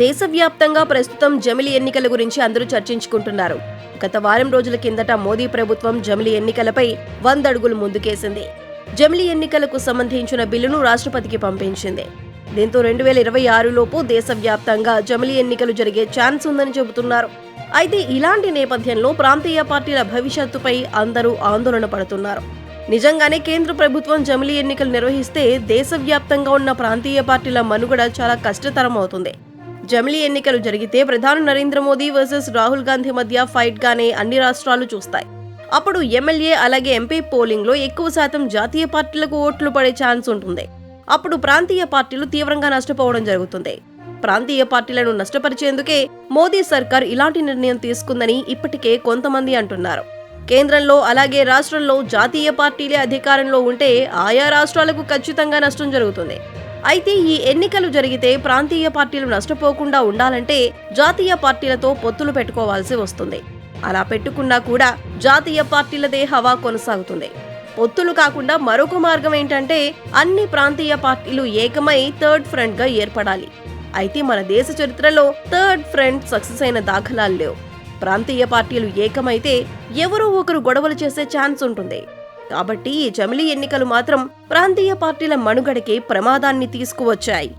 దేశవ్యాప్తంగా ప్రస్తుతం జమిలి ఎన్నికల గురించి అందరూ చర్చించుకుంటున్నారు. గత వారం రోజుల కిందట మోదీ ప్రభుత్వం జమిలి ఎన్నికలపై వందడుగులు ముందుకేసింది. జమిలి ఎన్నికలకు సంబంధించిన బిల్లును రాష్ట్రపతికి పంపించింది. దీంతో రెండు వేల ఇరవై ఆరులోపు దేశవ్యాప్తంగా జమిలి ఎన్నికలు జరిగే ఛాన్స్ ఉందని చెబుతున్నారు. అయితే ఇలాంటి నేపథ్యంలో ప్రాంతీయ పార్టీల భవిష్యత్తుపై అందరూ ఆందోళన పడుతున్నారు. నిజంగానే కేంద్ర ప్రభుత్వం జమిలి ఎన్నికలు నిర్వహిస్తే దేశవ్యాప్తంగా ఉన్న ప్రాంతీయ పార్టీల మనుగడ చాలా కష్టతరం అవుతుంది జమిలీ ఎన్నికలు జరిగితే ప్రధాని నరేంద్ర మోదీ వర్సెస్ రాహుల్ గాంధీ మధ్య ఫైట్ గానే అన్ని రాష్ట్రాలు చూస్తాయి. అప్పుడు ఎమ్మెల్యే అలాగే ఎంపీ పోలింగ్లో ఎక్కువ శాతం జాతీయ పార్టీలకు ఓట్లు పడే ఛాన్స్ ఉంటుంది. అప్పుడు ప్రాంతీయ పార్టీలు తీవ్రంగా నష్టపోవడం జరుగుతుంది. ప్రాంతీయ పార్టీలను నష్టపరిచేందుకే మోదీ సర్కార్ ఇలాంటి నిర్ణయం తీసుకుందని ఇప్పటికే కొంతమంది అంటున్నారు. కేంద్రంలో అలాగే రాష్ట్రంలో జాతీయ పార్టీలే అధికారంలో ఉంటే ఆయా రాష్ట్రాలకు ఖచ్చితంగా నష్టం జరుగుతుంది. అయితే ఈ ఎన్నికలు జరిగితే ప్రాంతీయ పార్టీలు నష్టపోకుండా ఉండాలంటే జాతీయ పార్టీలతో పొత్తులు పెట్టుకోవాల్సి వస్తుంది. అలా పెట్టుకున్నా కూడా జాతీయ పార్టీలదే హవా కొనసాగుతుంది. పొత్తులు కాకుండా మరొక మార్గం ఏంటంటే అన్ని ప్రాంతీయ పార్టీలు ఏకమై థర్డ్ ఫ్రంట్గా ఏర్పడాలి. అయితే మన దేశ చరిత్రలో థర్డ్ ఫ్రంట్ సక్సెస్ అయిన దాఖలాలు లేవు. ప్రాంతీయ పార్టీలు ఏకమైతే ఎవరో ఒకరు గొడవలు చేసే ఛాన్స్ ఉంటుంది. కాబట్టి ఈ జమిలీ ఎన్నికలు మాత్రం ప్రాంతీయ పార్టీల మనుగడకే ప్రమాదాన్ని తీసుకువచ్చాయి.